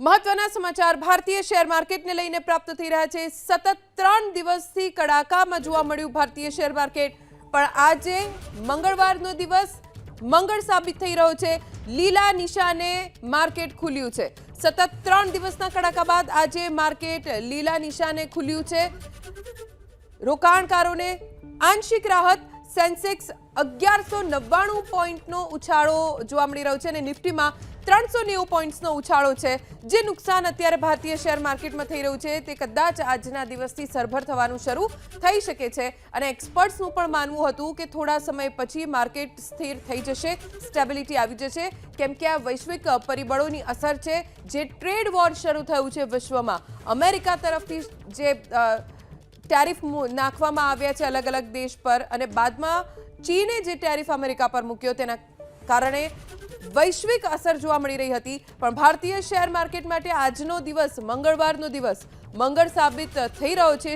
મહત્વના સમાચાર, ભારતીય શેર માર્કેટને લઈને પ્રાપ્ત થઈ રહ્યા છે. સતત ત્રણ દિવસથી કડાકામાં જોવા મળ્યું ભારતીય શેર માર્કેટ. પણ આજે મંગળવારનો દિવસ મંગળ સાબિત થઈ રહ્યો છે. લીલા નિશાને માર્કેટ ખુલ્યું છે. સતત ત્રણ દિવસના કડાકા બાદ આજે માર્કેટ લીલા નિશાને ખુલ્યું છે. રોકાણકારોને આંશિક રાહત, સેન્સેક્સ અગિયારસો નવ્વાણું પોઈન્ટનો ઉછાળો જોવા મળી રહ્યો છે અને નિફ્ટીમાં ત્રણસો નેવું પોઈન્ટ્સનો ઉછાળો છે. જે નુકસાન અત્યારે ભારતીય શેર માર્કેટમાં થઈ રહ્યું છે, તે કદાચ આજના દિવસથી સરભર થવાનું શરૂ થઈ શકે છે. અને એક્સપર્ટ્સનું પણ માનવું હતું કે થોડા સમય પછી માર્કેટ સ્થિર થઈ જશે, સ્ટેબિલિટી આવી જશે. કેમ કે આ વૈશ્વિક પરિબળોની અસર છે, જે ટ્રેડ વોર શરૂ થયું છે વિશ્વમાં. અમેરિકા તરફથી જે ટેરિફ નાખવામાં આવ્યા છે અલગ અલગ દેશ પર અને બાદમાં ચીને જે ટેરિફ અમેરિકા પર મૂક્યો તેના કારણે વૈશ્વિક અસર જોવા મળી રહી હતી. પણ ભારતીય શેર માર્કેટ માટે આજનો દિવસ મંગળવારનો દિવસ મંગળ સાબિત થઈ રહ્યો છે.